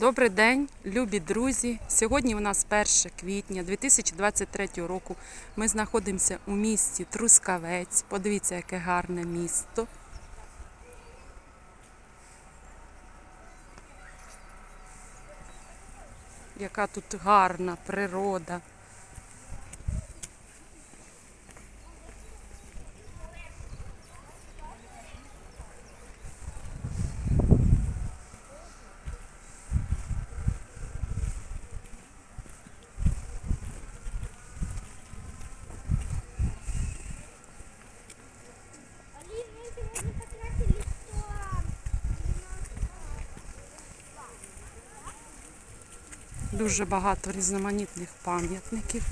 Добрий день, любі друзі. Сьогодні у нас 1 квітня 2023 року. Ми знаходимося у місті Трускавець. Подивіться, яке гарне місто. Яка тут гарна природа. Дуже багато різноманітних пам'ятників.